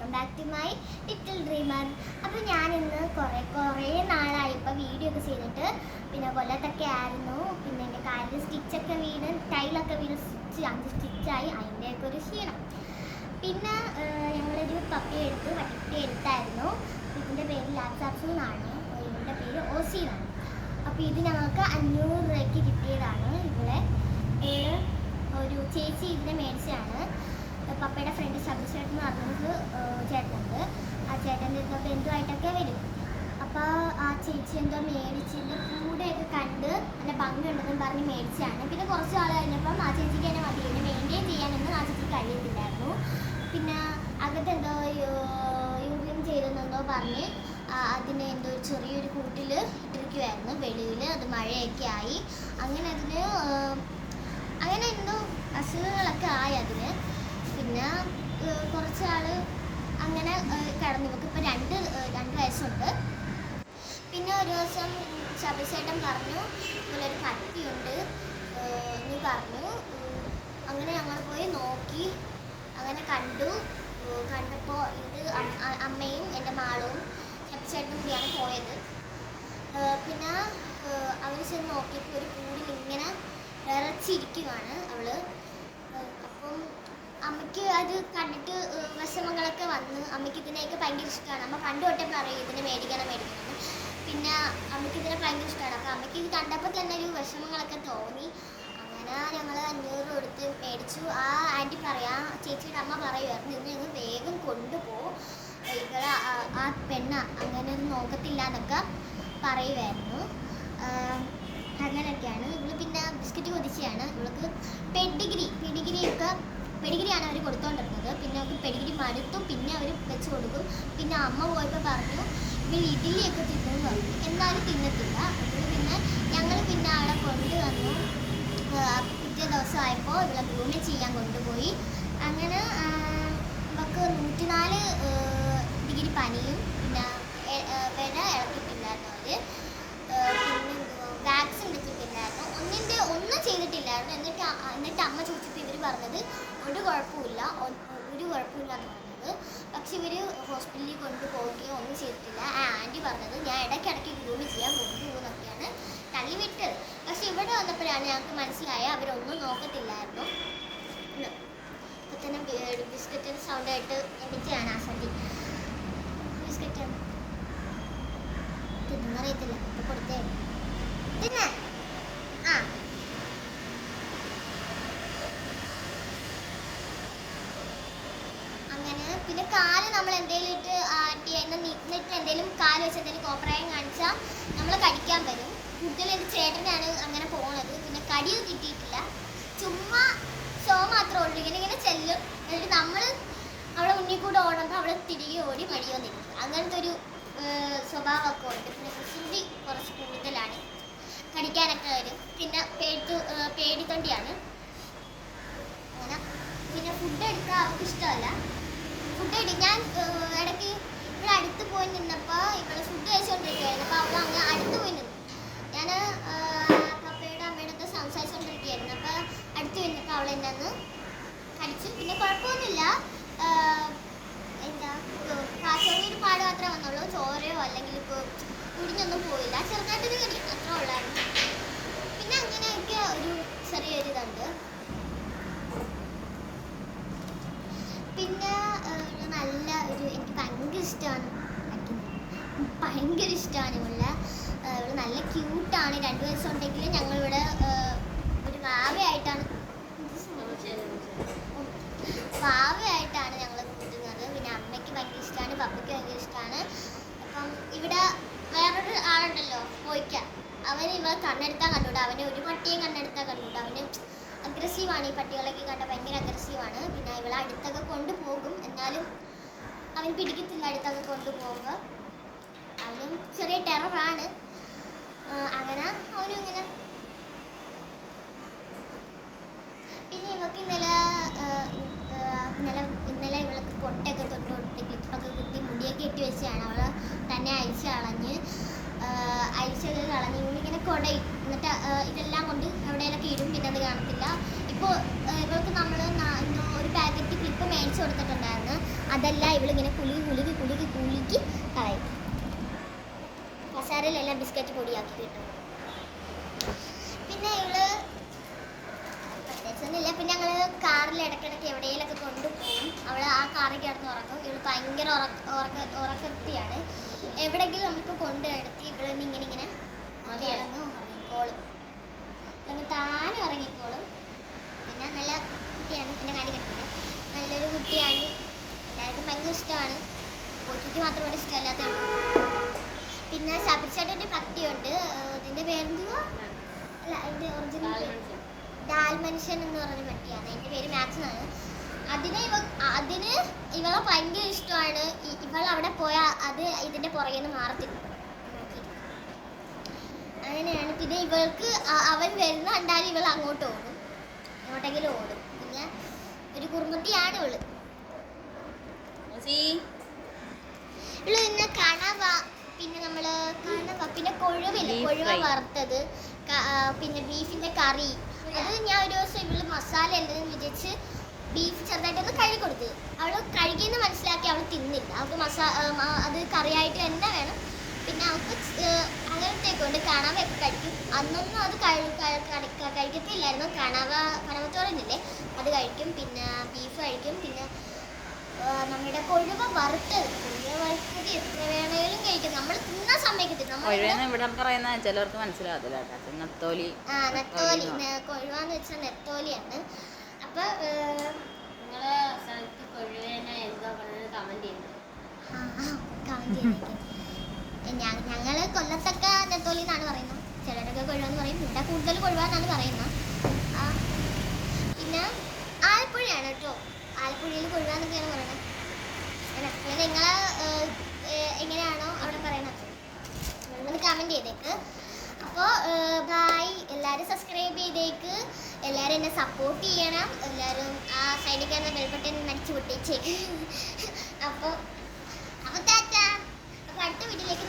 Welcome back to my little dreamer. അപ്പോൾ ഞാൻ ഇന്ന് കുറേ കുറേ നാളായി ഇപ്പോൾ വീഡിയോ ഒക്കെ ചെയ്തിട്ട്. പിന്നെ കൊല്ലത്തൊക്കെ ആയിരുന്നു. പിന്നെ എന്റെ കാലിൽ സ്റ്റിച്ചൊക്കെ വീണ് ടൈലൊക്കെ വീണ് സ്റ്റിച്ച് അഞ്ച് സ്റ്റിച്ചായി അതിന്റെയൊക്കെ ഒരു ക്ഷീണം. പിന്നെ ഞങ്ങളൊരു പപ്പി എടുത്ത് വട്ടി എടുത്തായിരുന്നു. ഇതിന്റെ പേര് ലാപ്സാപ്സ് എന്നാണ്. ഇതിന്റെ പേര് ഓസി എന്നാണ്. അപ്പോൾ ഇത് ഞങ്ങൾക്ക് അഞ്ഞൂറ് രൂപയ്ക്ക് കിട്ടിയതാണ്. ഇവിടെ ഒരു ചേച്ചി ഇതിനെ മേടിച്ചതാണ്. പപ്പയുടെ ഫ്രണ്ട് ശബ്ദചേട്ടൻ എന്ന് പറഞ്ഞൊരു ചേട്ടനുണ്ട്. ആ ചേട്ടന്റെ എന്തോ ബന്ധുവായിട്ടൊക്കെ വരും. അപ്പോൾ ആ ചേച്ചി എന്തോ മേടിച്ചിന്റെ കൂടെയൊക്കെ കണ്ട് നല്ല ഭംഗിയുണ്ടെന്നും പറഞ്ഞ് മേടിച്ചാണ്. പിന്നെ കുറച്ച് നാൾ കഴിഞ്ഞപ്പം ആ ചേച്ചിക്ക് എന്നെ മതി എന്നെ മെയിന്റെയിൻ ചെയ്യാനൊന്നും ആ ചേച്ചിക്ക് കഴിയത്തില്ലായിരുന്നു പിന്നെ അകത്ത് എന്തോ യൂറിയം ചെയ്തെന്നെന്തോ പറഞ്ഞ് അതിനെ എന്തോ ഒരു ചെറിയൊരു കൂട്ടിൽ ഇട്ടിരിക്കുമായിരുന്നു വെളിയിൽ അത് മഴയൊക്കെ ആയി. അങ്ങനെ അതിന് അങ്ങനെ എന്തോ അസുഖങ്ങളൊക്കെ ആയി അതിന്. പിന്നെ കുറച്ച് ആൾ അങ്ങനെ കിടന്നു. നമുക്ക് ഇപ്പം രണ്ട് രണ്ട് വയസ്സുണ്ട്. പിന്നെ ഒരു ദിവസം ശബരിശേട്ടൻ പറഞ്ഞു ഇങ്ങനെ ഒരു പട്ടിയുണ്ട് നീ പറഞ്ഞു അങ്ങനെ ഞങ്ങൾ പോയി നോക്കി. അങ്ങനെ കണ്ടു. കണ്ടപ്പോൾ ഇത് അമ്മയും എന്റെ മാളും ശബരിശേട്ടനും കൂടിയാണ് പോയത്. പിന്നെ അവർ ചെന്ന് നോക്കിയപ്പോൾ ഒരു കൂടിൽ ഇങ്ങനെ വിറച്ചിരിക്കുകയാണ് അവൾ അപ്പം അമ്മയ്ക്ക് അത് കണ്ടിട്ട് വിഷമങ്ങളൊക്കെ വന്ന് അമ്മയ്ക്ക് ഇതിനെയൊക്കെ ഭയങ്കര ഇഷ്ടമാണ്. അമ്മ പണ്ട് തൊട്ടേ പറയും ഇതിനെ മേടിക്കണം മേടിക്കണം. പിന്നെ അമ്മയ്ക്ക് ഇതിനെ ഭയങ്കര ഇഷ്ടമാണ്. അപ്പോൾ അമ്മയ്ക്ക് ഇത് കണ്ടപ്പോൾ തന്നെ ഒരു വിഷമങ്ങളൊക്കെ തോന്നി. അങ്ങനെ ഞങ്ങൾ അഞ്ഞൂറ് കൊടുത്ത് മേടിച്ചു. ആ ആന്റി പറയാ ചേച്ചിയുടെ അമ്മ പറയുമായിരുന്നു ഇന്ന് ഞങ്ങൾ വേഗം കൊണ്ടുപോകും ഇവളെ ആ- പെണ്ണ അങ്ങനെ നോക്കത്തില്ല എന്നൊക്കെ പറയുമായിരുന്നു അങ്ങനെയൊക്കെയാണ്. ഇവൾ പിന്നെ ബിസ്ക്കറ്റ് കൊതിച്ചാണ് ഇവൾക്ക് പെഡിഗ്രി പെഡിഗ്രി ഒക്കെ പെഡിഗ്രിയാണ് അവർ കൊടുത്തോണ്ടിരുന്നത്. പിന്നെ അവർക്ക് പെഡിഗ്രി മടുത്തു പിന്നെ അവർ വെച്ച് കൊടുക്കും. പിന്നെ അമ്മ പോയപ്പോൾ പറഞ്ഞു ഇവർ ഇഡ്ഡലിയൊക്കെ തിന്നു പറഞ്ഞു. എന്നാലും തിന്നത്തില്ല. അപ്പോൾ പിന്നെ ഞങ്ങൾ പിന്നെ അവളെ കൊണ്ടുവന്നു. പിറ്റേ ദിവസമായപ്പോൾ ഇവിടെ ഭൂമി ചെയ്യാൻ കൊണ്ടുപോയി. അങ്ങനെ ഇവൾക്ക് നൂറ്റിനാല് ഡിഗ്രി പനിയും പിന്നെ വില ഇളക്കിയിട്ടില്ലായിരുന്നു അവർ പിന്നെ വാക്സിൻ എടുത്തിട്ടില്ലായിരുന്നു ഒന്നിന്റെ ഒന്നും ചെയ്തിട്ടില്ലായിരുന്നു എന്നിട്ട് അ- എന്നിട്ട് അമ്മ ചോദിച്ചപ്പോൾ ഇവർ പറഞ്ഞത് ഒരു കുഴപ്പമില്ല. ഒരു കുഴപ്പമില്ല എന്ന് പറഞ്ഞത്. പക്ഷെ ഇവർ ഹോസ്പിറ്റലിൽ കൊണ്ടുപോവുകയോ ഒന്നും ചെയ്തിട്ടില്ല. ആ ആന്റി പറഞ്ഞത് ഞാൻ ഇടയ്ക്കിടയ്ക്ക് ഗ്രൂമ് ചെയ്യാൻ കൊണ്ടുപോകുന്നൊക്കെയാണ് തള്ളി വിട്ടത് പക്ഷെ ഇവിടെ വന്നപ്പോഴാണ് ഞങ്ങൾക്ക് മനസ്സിലായ അവരൊന്നും നോക്കത്തില്ലായിരുന്നു. ഇപ്പൊ തന്നെ ബി- സൗണ്ടായിട്ട് എണീറ്റാണ് ആ സദ്യ ബിസ്ക്കറ്റ് തിന്നറിയത്തില്ല കൊടുത്തേ. തിന്നെ ആ അങ്ങനെ പിന്നെ കാൽ നമ്മൾ എന്തെങ്കിലും ഇട്ട് ആട്ടി അതിനെ നീക്കിട്ട് എന്തെങ്കിലും കാൽ വെച്ച് എന്തെങ്കിലും കോപ്രായം കാണിച്ചാൽ നമ്മൾ കടിക്കാൻ വരും. കൂടുതൽ എന്റെ ചേട്ടനാണ് അങ്ങനെ പോണത്. പിന്നെ കടിയും കിട്ടിയിട്ടില്ല. ചുമ്മാ ഷോ മാത്രമേ ഉള്ളൂ. ഇങ്ങനെ ഇങ്ങനെ ചെല്ലും. എന്നിട്ട് നമ്മൾ അവളെ ഉണ്ണി കൂടെ ഓടുമ്പോൾ അവളെ തിരികെ ഓടി മടിയോ നിൽക്കും. അങ്ങനത്തെ ഒരു സ്വഭാവമൊക്കെ ഉണ്ട്. പിന്നെ കുസൃതി കുറച്ച് കൂടുതലാണ്. കടിക്കാനൊക്കെ വരും. പിന്നെ പേടി പേടിത്തൊണ്ടിയാണ്. അങ്ങനെ. പിന്നെ ഫുഡ് എടുക്കാൻ അവർക്ക് ഇഷ്ടമല്ല. ഫുഡ് എടു ഞാൻ ഇടയ്ക്ക് ഇവിടെ അടുത്ത് പോയി നിന്നപ്പോൾ ഇവിടെ ഫുഡ് കഴിച്ചുകൊണ്ടിരിക്കുകയായിരുന്നു അപ്പോൾ അവൾ അങ്ങ് അടുത്ത് പോയി നിന്നു. ഞാൻ പപ്പയുടെ അമ്മയുടെ അടുത്ത് സംസാരിച്ചുകൊണ്ടിരിക്കുകയായിരുന്നു അപ്പോൾ അടുത്ത് നിന്നപ്പോൾ അവൾ എന്നെ ഒന്ന് കടിച്ചു. പിന്നെ കുഴപ്പമൊന്നുമില്ല. എന്താ കാശോടി ഒരു പാട് മാത്രമേ വന്നുള്ളൂ. ചോരയോ അല്ലെങ്കിൽ ഇപ്പോൾ കുടിഞ്ഞൊന്നും പോയില്ല ചെറുതായിട്ടൊരു കടി അത്ര ഉള്ളായിരുന്നു. പിന്നെ അങ്ങനെയൊക്കെ ഒരു ചെറിയൊരു ഇതുണ്ട് പിന്നെ ഏർ, നല്ല ഒരു എനിക്ക് ഭയങ്കര ഇഷ്ടമാണ് ഭയങ്കര ഇഷ്ടമാണ് ഇവളുടെ ഏർ, ഇവൾ നല്ല ക്യൂട്ടാണ് രണ്ട് വയസ്സുണ്ടെങ്കിൽ ഞങ്ങളിവിടെ ഏർ, ഒരു വാവയായിട്ടാണ് വാവയായിട്ടാണ് ഞങ്ങൾ കൂട്ടുന്നത് പിന്നെ അമ്മയ്ക്ക് ഭയങ്കര ഇഷ്ടമാണ് പപ്പയ്ക്ക് ഭയങ്കര ഇഷ്ടമാണ് അപ്പം ഇവിടെ വേറൊരു ആളുണ്ടല്ലോ പോയിക്ക അവൻ ഇവ കണ്ണെടുത്താൽ കണ്ടുകൂടാ അവനെ ഒരു പട്ടിയെ കണ്ണെടുത്താൽ കണ്ടുകൂടാ അവന് അഗ്രസീവാണ് ഈ പട്ടികളൊക്കെ കണ്ട ഭയങ്കര അഗ്രസീവാണ് പിന്നെ ഇവളെ അടുത്തൊക്കെ കൊണ്ടുപോകും. എന്നാലും അവൻ പിടിക്കത്തില്ല അടുത്തൊക്കെ കൊണ്ടുപോകുമ്പോൾ അവനും ചെറിയ ടെററാണ് അങ്ങനെ അവനും ഇങ്ങനെ. പിന്നെ ഇവക്ക് ഇന്നലെ ആ, ആ, ഇന്നലെ ഇന്നലെ ഇവൾക്ക് പൊട്ടൊക്കെ തൊട്ട് തൊട്ട് ക്ലിപ്പൊക്കെ കുത്തി മുടിയൊക്കെ ഇട്ട് വെച്ചാണ് അവൾ തന്നെ അഴിച്ച് കളഞ്ഞ് ആ, അഴിച്ചത് കളഞ്ഞ് ഇവളിങ്ങനെ കൊടയും എന്നിട്ട് ഇതെല്ലാം കൊണ്ട് എവിടെയൊക്കെ ഇടും. പിന്നെ അത് കാണത്തില്ല. ഇപ്പോൾ ഇവൾക്ക് നമ്മൾ ഒരു പാക്കറ്റ് ക്ലിപ്പ് മേടിച്ചു കൊടുത്തിട്ടുണ്ടായിരുന്നു. അതല്ല ഇവളിങ്ങനെ കുലുക്കി കുലുക്കി കുലുക്കി കുലുക്കി കളയും. കസാരയിലെല്ലാം ബിസ്ക്കറ്റ് പൊടിയാക്കി കിട്ടും. പിന്നെ ഇവൾ പ്രത്യേകിച്ചൊന്നുമില്ല. പിന്നെ ഞങ്ങൾ കാറിൽ ഇടയ്ക്കിടയ്ക്ക് എവിടെയെങ്കിലൊക്കെ കൊണ്ടുപോകും. അവൾ ആ കാറിൽ കിടന്ന് ഉറക്കും ഇവൾ ഭയങ്കര ഉറക്ക ഉറക്ക ഉറക്കത്തിയാണ്. എവിടെയെങ്കിലും നമുക്ക് കൊണ്ടു കിടത്തി ഇവളൊന്ന് ഇങ്ങനെ ഇങ്ങനെ കിടന്ന് ഉറങ്ങിക്കോളും അങ്ങ് താനെ ഉറങ്ങിക്കോളും പിന്നെ നല്ല കുട്ടിയാണ് പിന്നെ കാര്യം നല്ലൊരു കുട്ടിയാണ്. എല്ലാവർക്കും ഭയങ്കര ഇഷ്ടമാണ്. കൊച്ചിക്ക് മാത്രമേ ഇഷ്ടമല്ലാത്ത പിന്നെ ശബരിച്ചേട്ടന്റെ പട്ടിയുണ്ട്. ഇതിന്റെ ഇതിന്റെ പേരെന്തുവാ? അല്ല അതിന്റെ ഒറിജിനൽ പേര്. ഡാൽ മനുഷ്യൻ എന്ന് പറഞ്ഞ പട്ടിയാണ്. അതിന്റെ പേര് മാക്സ് എന്നാണ് അതിനെ ഇവ അതിന് ഇവളെ ഭയങ്കര ഇഷ്ടമാണ്. ഇവൾ അവിടെ പോയാൽ അത് ഇതിന്റെ പുറകെ നിന്ന് മാറത്തില്ല. അങ്ങനെയാണ്. പിന്നെ ഇവൾക്ക് അവൻ വരുന്ന കണ്ടാൽ ഇവൾ അങ്ങോട്ട് ഓടും. എങ്ങോട്ടെങ്കിലും ഓടും. പിന്നെ ഒരു കുറുമ്പത്തിയാണ് ഇവൾ. ഇവൾ പിന്നെ കണവ. പിന്നെ നമ്മൾ കണവ. പിന്നെ കൊഴുവില്ല കൊഴുവ. വറുത്തത്. പിന്നെ ബീഫിന്റെ കറി. അത് ഞാൻ ഒരു ദിവസം ഇവൾ മസാല എന്തെന്ന് വിചാരിച്ച് ബീഫ് ചെറുതായിട്ടൊന്ന് കഴുകി കൊടുത്തു. അവൾ കഴുകിയെന്ന് മനസ്സിലാക്കി അവൾ തിന്നില്ല. അവൾക്ക് മസാ അത് കറിയായിട്ട് തന്നെ വേണം. പിന്നെ അവൾക്ക് അങ്ങനത്തെയൊക്കെ കൊണ്ട് കണവയൊക്കെ കഴിക്കും. അന്നൊന്നും അത് കഴി- കഴി- കഴി- കഴിക്കത്തില്ലായിരുന്നു. കണവ കണവച്ചോറുന്നില്ലേ അത് കഴിക്കും. പിന്നെ ബീഫ് കഴിക്കും. പിന്നെ നമ്മുടെ കൊഴുവ വറുത്തത്. കൊഴുവ വറുത്തത് എത്ര വേണേലും കഴിക്കും. നമ്മൾ തിന്നാൻ സമ്മതിക്കത്തില്ല. ഇവിടെ പറയുന്ന ചിലർക്ക് മനസ്സിലാകത്തില്ല നെത്തോലി. ആ നെത്തോലി. കൊഴുവാന്ന് വെച്ചാൽ നെത്തോലിയാണ്. അപ്പൊ നിങ്ങളെ സ്ഥലത്ത് കൊഴുവേനെ എന്തോ പറഞ്ഞത് കമന്റ് ചെയ്യുന്നു. ആ, ആ, comment ചെയ്തേക്ക്. ഞ- ഞങ്ങൾ കൊല്ലത്തൊക്കെ നെത്തോലി എന്നാണ് പറയുന്നത്. ചിലരൊക്കെ കൊഴുവെന്ന് പറയും. ഇവിടെ കൂടുതൽ കൊഴുവാന്നാണ് പറയുന്നത്. പിന്നെ ആലപ്പുഴയാണ് കേട്ടോ. ആലപ്പുഴയിൽ കൊഴുവാന്നൊക്കെയാണ് പറയുന്നത് ഏഹ്, ഏഹ്, എങ്ങനെയാണോ അവിടെ പറയുന്നത് നിങ്ങൾ കമന്റ് ചെയ്തേക്ക്. അപ്പോൾ ബായ് എല്ലാവരും സബ്സ്ക്രൈബ് ചെയ്തേക്ക്. എല്ലാവരും എന്നെ സപ്പോർട്ട് ചെയ്യണം. എല്ലാവരും ആ സൈഡിൽ കാണുന്ന ബെൽബട്ടൻ മരിച്ചു പൊട്ടിച്ചേക്ക്. അപ്പോൾ അപ്പോൾ താറ്റ അപ്പോൾ അടുത്ത വീട്ടിലേക്ക്